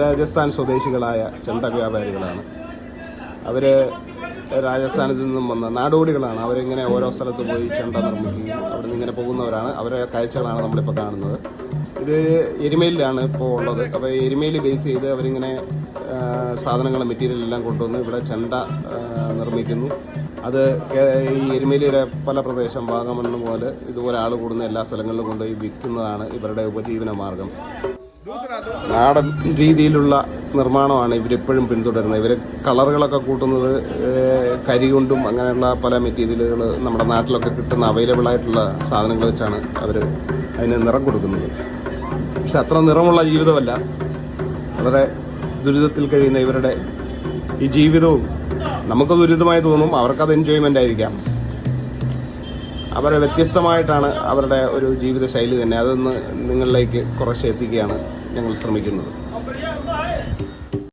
രാജസ്ഥാൻ സ്വദേശികളായ ചെണ്ട വ്യാപാരികളാണ് അവർ രാജസ്ഥാനിൽ നിന്നും വന്ന നാടോടികളാണ്. അവരിങ്ങനെ ഓരോ സ്ഥലത്ത് പോയി ചെണ്ട നിർമ്മിക്കുകയും അവിടെ നിന്ന് ഇങ്ങനെ പോകുന്നവരാണ്. അവരെ കാഴ്ചകളാണ് നമ്മളിപ്പോൾ കാണുന്നത്. ഇത് എരുമയിലാണ് ഇപ്പോൾ ഉള്ളത്. അപ്പോൾ എരുമയിൽ ബേസ് ചെയ്ത് അവരിങ്ങനെ സാധനങ്ങൾ മെറ്റീരിയൽ എല്ലാം കൊണ്ടുവന്ന് ഇവിടെ ചെണ്ട നിർമ്മിക്കുന്നു. അത് ഈ എരുമേലിയുടെ പല പ്രദേശം വാഗമണ്ണ് പോലെ ഇതുപോലെ ആൾ കൂടുന്ന എല്ലാ സ്ഥലങ്ങളിലും കൊണ്ടുപോയി വിൽക്കുന്നതാണ് ഇവരുടെ ഉപജീവന മാർഗം. നാടൻ രീതിയിലുള്ള നിർമ്മാണമാണ് ഇവരെപ്പോഴും പിന്തുടരുന്നത്. ഇവർ കളറുകളൊക്കെ കൂട്ടുന്നത് കരി കൊണ്ടും അങ്ങനെയുള്ള പല മെറ്റീരിയലുകൾ നമ്മുടെ നാട്ടിലൊക്കെ കിട്ടുന്ന അവൈലബിൾ ആയിട്ടുള്ള സാധനങ്ങൾ വെച്ചാണ് അവർ അതിന് നിറം കൊടുക്കുന്നത്. പക്ഷെ അത്ര നിറമുള്ള ജീവിതമല്ല. വളരെ ദുരിതത്തിൽ കഴിയുന്ന ഇവരുടെ ഈ ജീവിതവും നമുക്ക് ദുരിതമായി തോന്നും അവർക്കത് എൻജോയ്മെന്റ് ആയിരിക്കാം. അവരെ വ്യത്യസ്തമായിട്ടാണ് അവരുടെ ഒരു ജീവിത ശൈലി തന്നെ. അതൊന്ന് നിങ്ങളിലേക്ക് കുറച്ച് എത്തിക്കുകയാണ് ഞങ്ങൾ ശ്രമിക്കുന്നത്.